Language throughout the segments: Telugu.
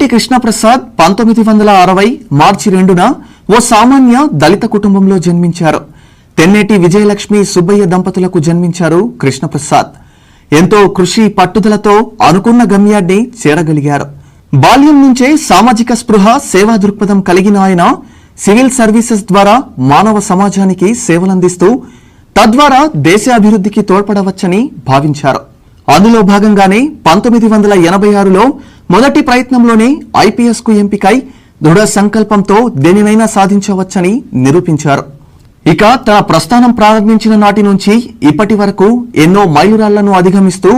టి కృష్ణప్రసాద్ పంతొమ్మిది వందల అరవై మార్చి రెండున ఓ సామాన్య దళిత కుటుంబంలో జన్మించారు. తెన్నేటి విజయలక్ష్మి సుబ్బయ్య దంపతులకు జన్మించారు కృష్ణప్రసాద్. ఎంతో కృషి పట్టుదలతో అనుకున్న గమ్యాన్ని చేరగలిగారు. బాల్యం నుంచే సామాజిక స్పృహ సేవా దృక్పథం కలిగిన ఆయన సివిల్ సర్వీసెస్ ద్వారా మానవ సమాజానికి సేవలందిస్తూ తద్వారా దేశ అభివృద్ధికి తోడ్పడవచ్చని భావించారు. అందులో భాగంగానే పంతొమ్మిది వందల ఎనభై ఆరులో మొదటి ప్రయత్నంలోనే ఐపీఎస్కు ఎంపికై దృఢ సంకల్పంతో దేనినైనా సాధించవచ్చని నిరూపించారు. ఇక తన ప్రస్థానం ప్రారంభించిన నాటి నుంచి ఇప్పటి వరకు ఎన్నో మైలురాళ్ళను అధిగమిస్తూ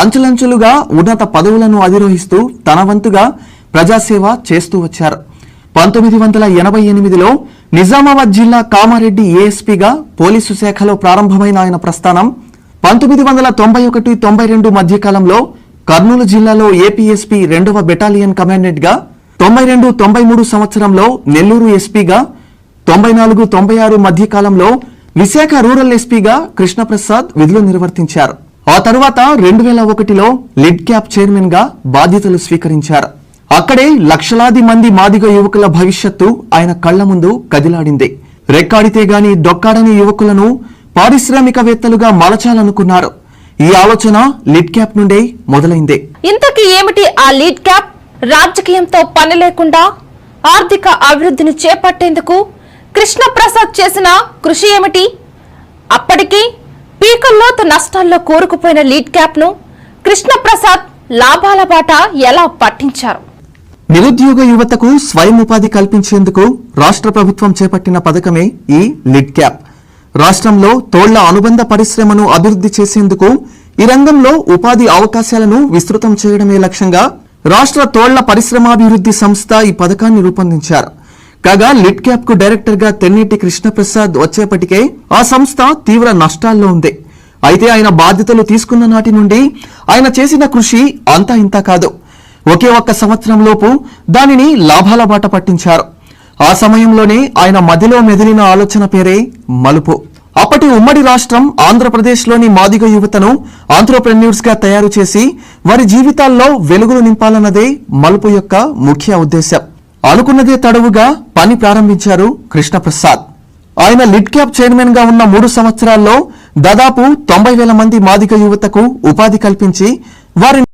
అంచులంచులుగా ఉన్నత పదవులను అధిరోహిస్తూ తన వంతుగా ప్రజాసేవ చేస్తూ వచ్చారు. పంతొమ్మిది వందల ఎనభై ఎనిమిదిలో నిజామాబాద్ జిల్లా కామారెడ్డి ఏఎస్పీగా పోలీసు శాఖలో ప్రారంభమైన ఆయన ప్రస్థానం పంతొమ్మిది వందల తొంభై ఒకటి తొంభై రెండు మధ్యకాలంలో కర్నూలు జిల్లాలో ఏపీఎస్పీ రెండవ బెటాలియన్ కమాండెంట్గా తొంభై రెండు తొంభై మూడు సంవత్సరంలో నెల్లూరు ఎస్పీగా తొంభై నాలుగు తొంభై ఆరు మధ్య కాలంలో విశాఖ రూరల్ ఎస్పీగా కృష్ణప్రసాద్ విధులు నిర్వర్తించారు. ఆ తర్వాత రెండు వేల ఒకటిలో లిడ్ క్యాప్ చైర్మన్గా బాధ్యతలు స్వీకరించారు. అక్కడే లక్షలాది మంది మాదిగ యువకుల భవిష్యత్తు ఆయన కళ్ళ ముందు కదిలాడింది. రెక్కాడితే గాని డొక్కాడని యువకులను పారిశ్రామికవేత్తలుగా మలచాలనుకున్నారు. ఈ ఆలోచన లిడ్ క్యాప్ నుండే మొదలైంది. ఇంతకీ ఏమిటి ఆ లీడ్ క్యాప్ రాజకీయంతో పని లేకుండా ఆర్థిక అభివృద్ధిని చేపట్టేందుకు కృష్ణప్రసాద్ చేసిన కృషి ఏమిటి? అప్పటికి పీకల్లోతు నష్టాల్లో కూరుకుపోయిన లీడ్ క్యాప్ను కృష్ణప్రసాద్ లాభాల బాట ఎలా పట్టించారు? నిరుద్యోగ యువతకు స్వయం ఉపాధి కల్పించేందుకు రాష్ట్ర ప్రభుత్వం చేపట్టిన పథకమే ఈ లిడ్ క్యాప్ రాష్ట్రంలో తోళ్ళ అనుబంధ పరిశ్రమను అభివృద్ధి చేసేందుకు ఈ రంగంలో ఉపాధి అవకాశాలను విస్తృతం చేయడమే లక్ష్యంగా రాష్ట్ర తోళ్ళ పరిశ్రమాభివృద్ధి సంస్థ ఈ పథకాన్ని రూపొందించారు. కాగా లిడ్ క్యాప్కు డైరెక్టర్గా తెన్నేటి కృష్ణప్రసాద్ వచ్చేప్పటికే ఆ సంస్థ తీవ్ర నష్టాల్లో ఉంది. అయితే ఆయన బాధ్యతలు తీసుకున్న నాటి నుండి ఆయన చేసిన కృషి అంతా ఇంత కాదు. ఒకే ఒక్క సంవత్సరంలోపు దానిని లాభాల బాట పట్టించారు. ఆ సమయంలోనే ఆయన మదిలో మెదిలిన ఆలోచన పేరే మలుపు. అప్పటి ఉమ్మడి రాష్ట్రం ఆంధ్రప్రదేశ్లోని మాదిగ యువతను ఆంధ్రప్రెన్యూర్స్గా తయారు చేసి వారి జీవితాల్లో వెలుగులు నింపాలన్నదే మలుపు యొక్క ముఖ్య ఉద్దేశం అనుకున్నదే తడవుగా పని ప్రారంభించారు కృష్ణప్రసాద్. ఆయన లిడ్ క్యాప్ చైర్మన్గా ఉన్న మూడు సంవత్సరాల్లో దాదాపు తొంభై వేల మంది మాదిగ యువతకు ఉపాధి కల్పించి వారిని